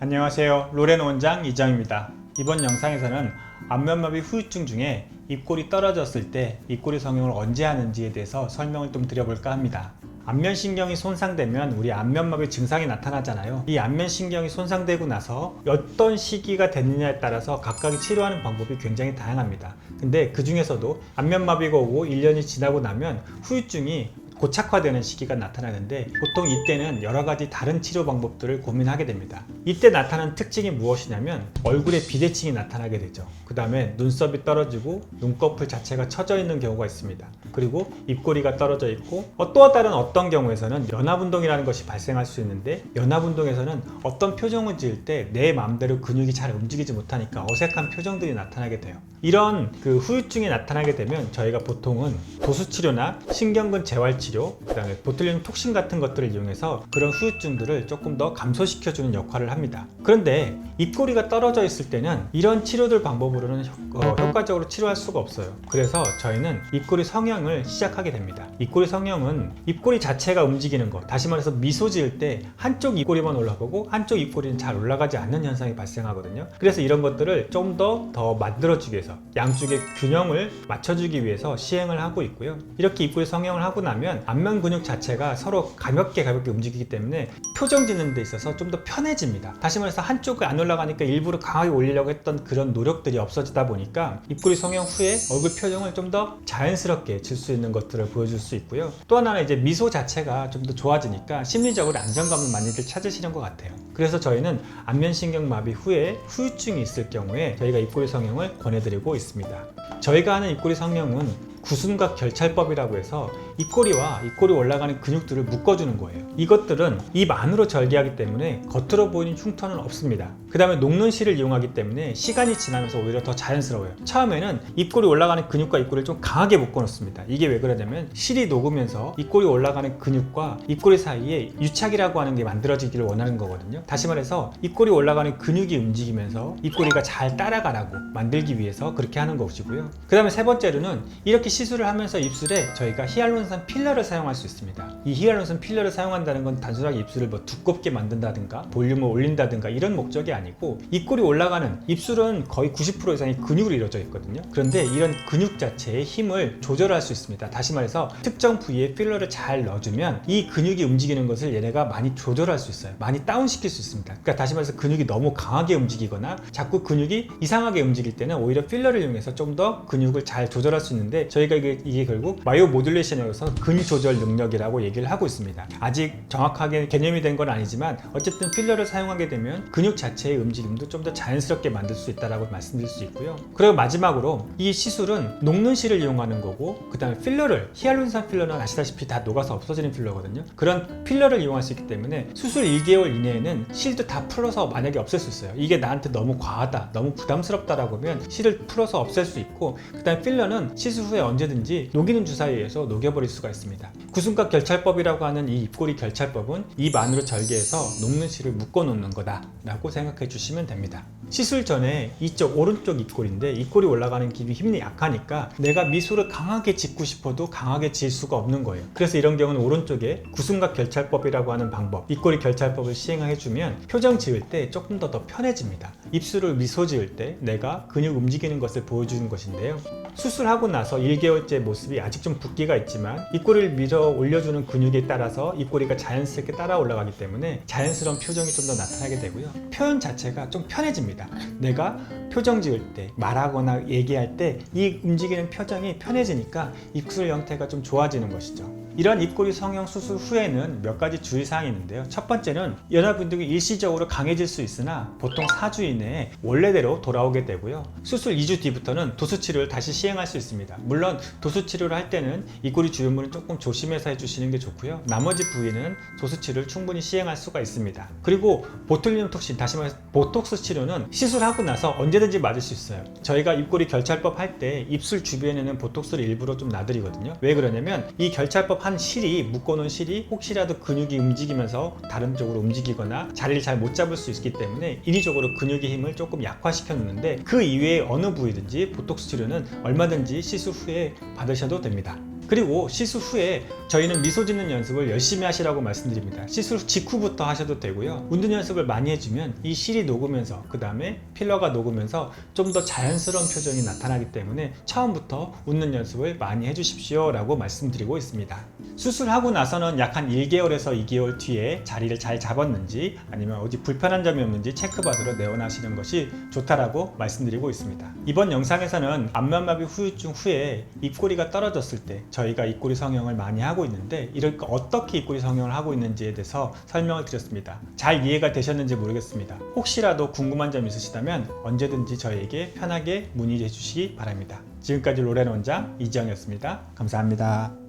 안녕하세요. 로렌 원장 이정입니다. 이번 영상에서는 안면마비 후유증 중에 입꼬리 떨어졌을 때 입꼬리 성형을 언제 하는지에 대해서 설명을 좀 드려볼까 합니다. 안면신경이 손상되면 우리 안면마비 증상이 나타나잖아요. 이 안면신경이 손상되고 나서 어떤 시기가 됐느냐에 따라서 각각의 치료하는 방법이 굉장히 다양합니다. 근데 그 중에서도 안면마비가 오고 1년이 지나고 나면 후유증이 고착화되는 시기가 나타나는데 보통 이때는 여러 가지 다른 치료 방법들을 고민하게 됩니다. 이때 나타나는 특징이 무엇이냐면 얼굴에 비대칭이 나타나게 되죠. 그 다음에 눈썹이 떨어지고 눈꺼풀 자체가 처져 있는 경우가 있습니다. 그리고 입꼬리가 떨어져 있고 어, 또 다른 어떤 경우에서는 연합운동이라는 것이 발생할 수 있는데 연합운동에서는 어떤 표정을 지을 때 내 마음대로 근육이 잘 움직이지 못하니까 어색한 표정들이 나타나게 돼요. 이런 그 후유증이 나타나게 되면 저희가 보통은 도수치료나 신경근 재활치료, 그다음에 보툴리눔 톡신 같은 것들을 이용해서 그런 후유증들을 조금 더 감소시켜주는 역할을 합니다. 그런데 입꼬리가 떨어져 있을 때는 이런 치료들 방법으로는 효, 어, 효과적으로 치료할 수가 없어요. 그래서 저희는 입꼬리 성형을 시작하게 됩니다. 입꼬리 성형은 입꼬리 자체가 움직이는 것, 다시 말해서 미소 지을 때 한쪽 입꼬리만 올라가고 한쪽 입꼬리는 잘 올라가지 않는 현상이 발생하거든요. 그래서 이런 것들을 좀 더더 만들어주기 위해서 양쪽의 균형을 맞춰주기 위해서 시행을 하고 있고요. 이렇게 입꼬리 성형을 하고 나면 안면 근육 자체가 서로 가볍게 가볍게 움직이기 때문에 표정 짓는 데 있어서 좀 더 편해집니다. 다시 말해서 한쪽이 안 올라가니까 일부러 강하게 올리려고 했던 그런 노력들이 없어지다 보니까 입꼬리 성형 후에 얼굴 표정을 좀 더 자연스럽게 질 수 있는 것들을 보여줄 수 있고요. 또 하나는 이제 미소 자체가 좀 더 좋아지니까 심리적으로 안정감을 많이들 찾으시는 것 같아요. 그래서 저희는 안면신경 마비 후에 후유증이 있을 경우에 저희가 입꼬리 성형을 권해드리고 있습니다. 저희가 하는 입꼬리 성형은 구순각 결찰법이라고 해서 입꼬리와 입꼬리 올라가는 근육들을 묶어주는 거예요. 이것들은 입 안으로 절개하기 때문에 겉으로 보이는 흉터는 없습니다. 그 다음에 녹는 실을 이용하기 때문에 시간이 지나면서 오히려 더 자연스러워요. 처음에는 입꼬리 올라가는 근육과 입꼬리를 좀 강하게 묶어 놓습니다. 이게 왜 그러냐면 실이 녹으면서 입꼬리 올라가는 근육과 입꼬리 사이에 유착이라고 하는 게 만들어지기를 원하는 거거든요. 다시 말해서 입꼬리 올라가는 근육이 움직이면서 입꼬리가 잘 따라가라고 만들기 위해서 그렇게 하는 것이고요. 그 다음에 세 번째로는 이렇게 시술을 하면서 입술에 저희가 히알 루론산 필러를 사용할 수 있습니다. 이 히알루론산 필러를 사용한다는 건 단순하게 입술을 뭐 두껍게 만든다든가 볼륨을 올린다든가 이런 목적이 아니고 입꼬리 올라가는 입술은 거의 90% 이상이 근육으로 이루어져 있거든요. 그런데 이런 근육 자체의 힘을 조절할 수 있습니다. 다시 말해서 특정 부위에 필러를 잘 넣어주면 이 근육이 움직이는 것을 얘네가 많이 조절할 수 있어요. 많이 다운시킬 수 있습니다. 그러니까 다시 말해서 근육이 너무 강하게 움직이거나 자꾸 근육이 이상하게 움직일 때는 오히려 필러를 이용해서 좀 더 근육을 잘 조절할 수 있는데 저희가 이게, 이게 결국 마이오 모듈레이션 에서 근육 조절 능력이라고 얘기를 하고 있습니다. 아직 정확하게 개념이 된 건 아니지만 어쨌든 필러를 사용하게 되면 근육 자체의 움직임도 좀 더 자연스럽게 만들 수 있다라고 말씀드릴 수 있고요. 그리고 마지막으로 이 시술은 녹는 실을 이용하는 거고 그다음에 필러를 히알루론산 필러는 아시다시피 다 녹아서 없어지는 필러거든요. 그런 필러를 이용할 수 있기 때문에 수술 1개월 이내에는 실도 다 풀어서 만약에 없앨 수 있어요. 이게 나한테 너무 과하다, 너무 부담스럽다라고 하면 실을 풀어서 없앨 수 있고 그다음에 필러는 시술 후에 언제든지 녹이는 주사에 의해서 녹여버릴 수가 있습니다. 구순각 결찰법이라고 하는 이 입꼬리 결찰법은 입 안으로 절개해서 녹는 실을 묶어 놓는 거다라고 생각해 주시면 됩니다. 시술 전에 이쪽 오른쪽 입꼬리인데 입꼬리 올라가는 길이 힘이 약하니까 내가 미소를 강하게 짓고 싶어도 강하게 지을 수가 없는 거예요. 그래서 이런 경우는 오른쪽에 구순각 결찰법이라고 하는 방법, 입꼬리 결찰법을 시행해 주면 표정 지을 때 조금 더 더 편해집니다. 입술을 미소 지을 때 내가 근육 움직이는 것을 보여주는 것인데요. 수술하고 나서 1개월째 모습이 아직 좀 붓기가 있지만 입꼬리를 밀어 올려주는 근육에 따라서 입꼬리가 자연스럽게 따라 올라가기 때문에 자연스러운 표정이 좀 더 나타나게 되고요. 표현 자체가 좀 편해집니다. 내가 표정 지을 때 말하거나 얘기할 때 이 움직이는 표정이 편해지니까 입술 형태가 좀 좋아지는 것이죠. 이런 입꼬리 성형 수술 후에는 몇 가지 주의사항이 있는데요. 첫 번째는 연화분들이 일시적으로 강해질 수 있으나 보통 4주 이내에 원래대로 돌아오게 되고요. 수술 2주 뒤부터는 도수 치료를 다시 시행할 수 있습니다. 물론 도수 치료를 할 때는 입꼬리 주변부는 조금 조심해서 해주시는 게 좋고요. 나머지 부위는 도수 치료를 충분히 시행할 수가 있습니다. 그리고 보툴리눔 톡신, 다시 말해서 보톡스 치료는 시술하고 나서 언제든지 맞을 수 있어요. 저희가 입꼬리 결찰법 할 때 입술 주변에는 보톡스를 일부러 좀 놔드리거든요. 왜 그러냐면 이 결찰법 한 실이 묶어놓은 실이 혹시라도 근육이 움직이면서 다른 쪽으로 움직이거나 자리를 잘 못 잡을 수 있기 때문에 인위적으로 근육의 힘을 조금 약화시켜 놓는데 그 이외에 어느 부위든지 보톡스 치료는 얼마든지 시술 후에 받으셔도 됩니다. 그리고 시술 후에 저희는 미소 짓는 연습을 열심히 하시라고 말씀드립니다. 시술 직후부터 하셔도 되고요. 웃는 연습을 많이 해주면 이 실이 녹으면서 그 다음에 필러가 녹으면서 좀 더 자연스러운 표정이 나타나기 때문에 처음부터 웃는 연습을 많이 해주십시오 라고 말씀드리고 있습니다. 수술하고 나서는 약 한 1개월에서 2개월 뒤에 자리를 잘 잡았는지 아니면 어디 불편한 점이 없는지 체크받으러 내원하시는 것이 좋다라고 말씀드리고 있습니다. 이번 영상에서는 안면마비 후유증 후에 입꼬리가 떨어졌을 때 저희가 입꼬리 성형을 많이 하고 있는데 이럴 거 어떻게 입꼬리 성형을 하고 있는지에 대해서 설명을 드렸습니다. 잘 이해가 되셨는지 모르겠습니다. 혹시라도 궁금한 점 있으시다면 언제든지 저희에게 편하게 문의해 주시기 바랍니다. 지금까지 로렌 원장 이지영이었습니다. 감사합니다.